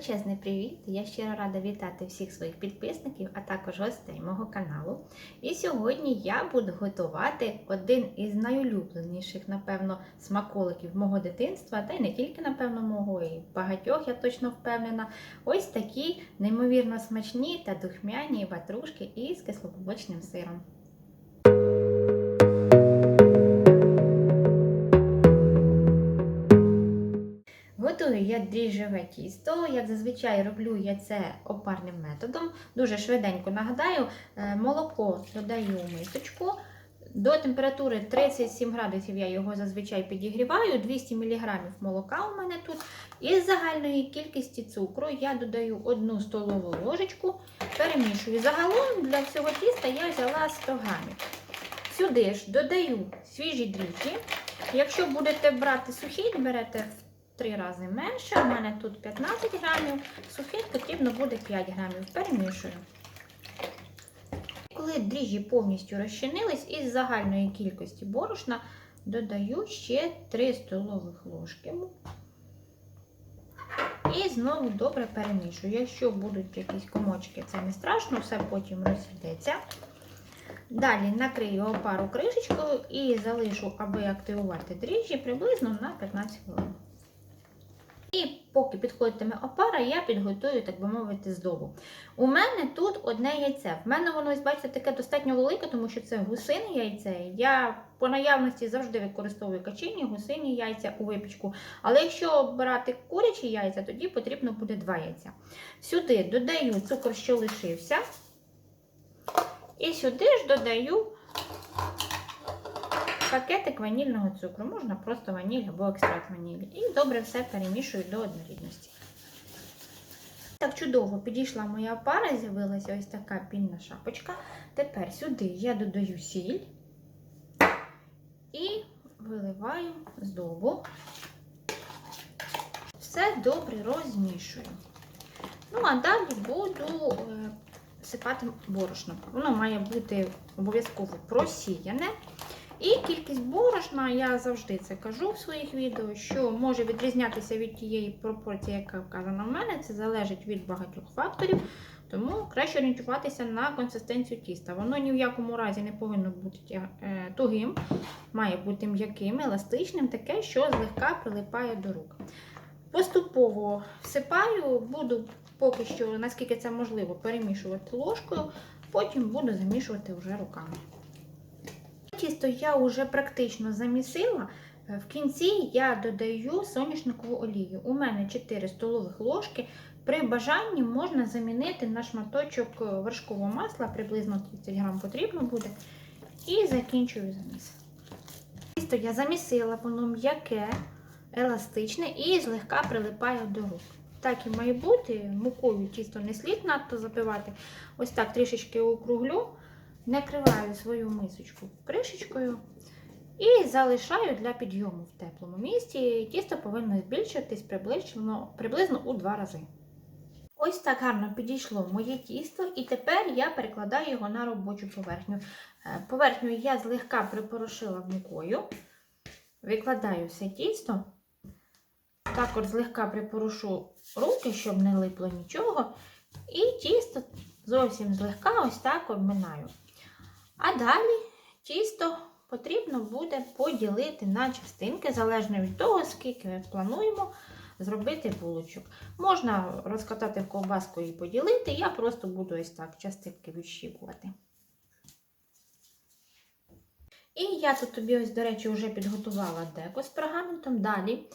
Величезний привіт! Я щиро рада вітати всіх своїх підписників, а також гостей мого каналу. І сьогодні я буду готувати один із найулюбленіших, напевно, смаколиків мого дитинства, та й не тільки, напевно, мого, і багатьох, я точно впевнена. Ось такі неймовірно смачні та духмяні ватрушки із кисломолочним сиром. Я дріжджове тісто. Як зазвичай роблю я це опарним методом. Дуже швиденько нагадаю, е, молоко додаю в мисочку. До температури 37 градусів я його зазвичай підігріваю, 200 мг молока у мене тут. Із загальної кількості цукру я додаю 1 столову ложечку, перемішую. Загалом для всього тіста я взяла 100 грамів. Сюди ж додаю свіжі дріжджі. Якщо будете брати сухі, берете в 3 рази менше. У мене тут 15 грамів, сухих потрібно буде 5 грамів. Перемішую. Коли дріжджі повністю розчинились, із загальної кількості борошна додаю ще 3 столових ложки. І знову добре перемішую. Якщо будуть якісь комочки, це не страшно, все потім розійдеться. Далі накрию опару кришечкою і залишу, аби активувати дріжджі, приблизно на 15 хвилин. І поки підходитиме опара, я підготую, так би мовити, здобу. У мене тут одне яйце. В мене воно, бачите, таке достатньо велике, тому що це гусине яйце. Я по наявності завжди використовую качині, гусині яйця у випічку. Але якщо брати курячі яйця, тоді потрібно буде два яйця. Сюди додаю цукор, що лишився. І сюди ж додаю пакетик ванільного цукру. Можна просто ваніль або екстракт ванілі. І добре все перемішую до однорідності. Так чудово підійшла моя пара, з'явилася ось така пінна шапочка. Тепер сюди я додаю сіль і виливаю здобу. Все добре розмішую. Ну, а далі буду е, сипати борошно. Воно має бути обов'язково просіяне. І кількість борошна, я завжди це кажу в своїх відео, що може відрізнятися від тієї пропорції, яка вказана в мене. Це залежить від багатьох факторів. Тому краще орієнтуватися на консистенцію тіста. Воно ні в якому разі не повинно бути е, тугим, має бути м'яким, еластичним, таке, що злегка прилипає до рук. Поступово всипаю, буду поки що, наскільки це можливо, перемішувати ложкою, потім буду замішувати вже руками. Тісто я вже практично замісила. В кінці я додаю соняшникову олію. У мене 4 столових ложки. При бажанні можна замінити на шматочок вершкового масла, приблизно 30 грам потрібно буде. І закінчую заміс. Тісто я замісила, воно м'яке, еластичне і злегка прилипає до рук. Так і має бути, мукою тісто не слід надто запивати. Ось так трішечки округлю. Накриваю свою мисочку кришечкою і залишаю для підйому в теплому місці. Тісто повинно збільшитись приблизно, приблизно у два рази. Ось так гарно підійшло моє тісто, і тепер я перекладаю його на робочу поверхню. Поверхню я злегка припорошила мукою, викладаю все тісто, також злегка припорошу руки, щоб не липло нічого. І тісто зовсім злегка ось так обминаю. А далі тісто потрібно буде поділити на частинки, залежно від того, скільки ми плануємо зробити булочок. Можна розкатати ковбаску і поділити, я просто буду ось так частинки відщіпувати. І я тут тобі, ось, до речі, вже підготувала деко з пергаментом. Далі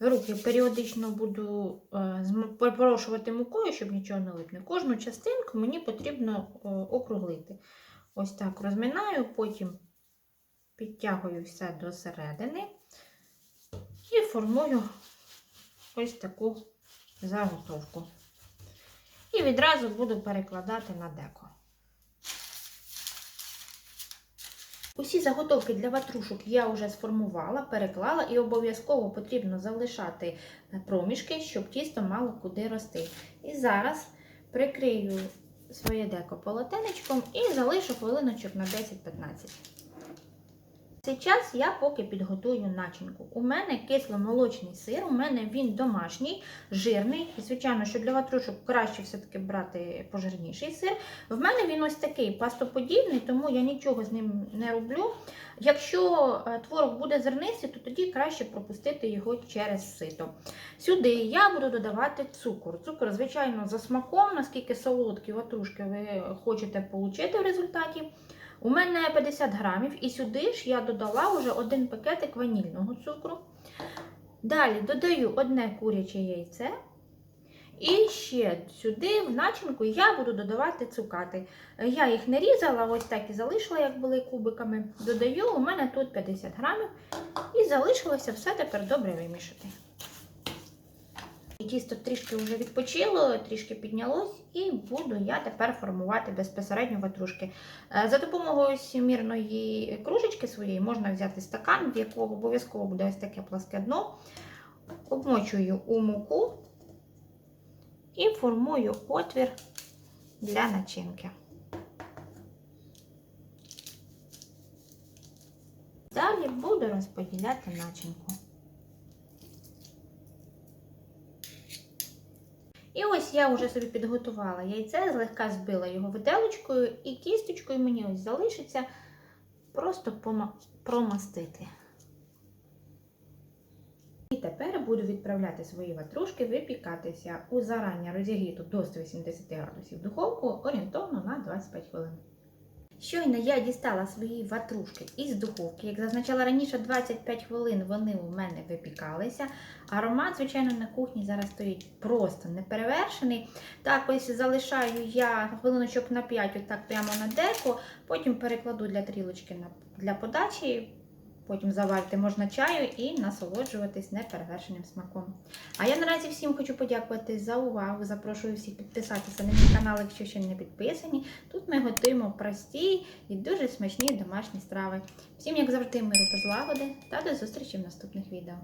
руки періодично буду е, порошувати мукою, щоб нічого не липне. Кожну частинку мені потрібно е, округлити. Ось так розминаю, потім підтягую все до середини і формую ось таку заготовку. І відразу буду перекладати на деко. Усі заготовки для ватрушок я вже сформувала, переклала і обов'язково потрібно залишати проміжки, щоб тісто мало куди рости. І зараз прикрию своє деко полотенечком і залишу хвилиночок на 10-15. Цей час я поки підготую начинку. У мене кисломолочний сир, у мене він домашній, жирний. І, звичайно, що для ватрушок краще все-таки брати пожирніший сир. В мене він ось такий пастоподібний, тому я нічого з ним не роблю. Якщо е, творог буде зернистий, то тоді краще пропустити його через сито. Сюди я буду додавати цукор. Цукор, звичайно, за смаком, наскільки солодкі ватрушки ви хочете отримати в результаті. У мене 50 грамів, і сюди ж я додала вже один пакетик ванільного цукру. Далі додаю одне куряче яйце. І ще сюди, в начинку, я буду додавати цукати. Я їх не різала, ось так і залишила, як були кубиками. Додаю, у мене тут 50 грамів. І залишилося все тепер добре вимішати. Тісто трішки вже відпочило, трішки піднялось, і буду я тепер формувати безпосередньо ватрушки. Е, За допомогою сімірної кружечки своєї можна взяти стакан, в якого обов'язково буде ось таке пласке дно. Обмочую у муку і формую отвір для начинки. Далі буду розподіляти начинку. І ось я вже собі підготувала яйце, злегка збила його виделочкою, і кісточкою мені ось залишиться просто промастити. І тепер буду відправляти свої ватрушки випікатися у зарані розігріту до 180 градусів духовку орієнтовно на 25 хвилин. Щойно я дістала свої ватрушки із духовки. Як зазначала раніше, 25 хвилин вони у мене випікалися. Аромат, звичайно, на кухні зараз стоїть просто неперевершений. Так, ось залишаю я хвилиночок на 5, отак прямо на деку, потім перекладу для трілочки для подачі. Потім заварити можна чаю і насолоджуватись неперевершеним смаком. А я наразі всім хочу подякувати за увагу. Запрошую всіх підписатися на мій канал, якщо ще не підписані. Тут ми готуємо прості і дуже смачні домашні страви. Всім, як завжди, миру та злагоди та до зустрічі в наступних відео.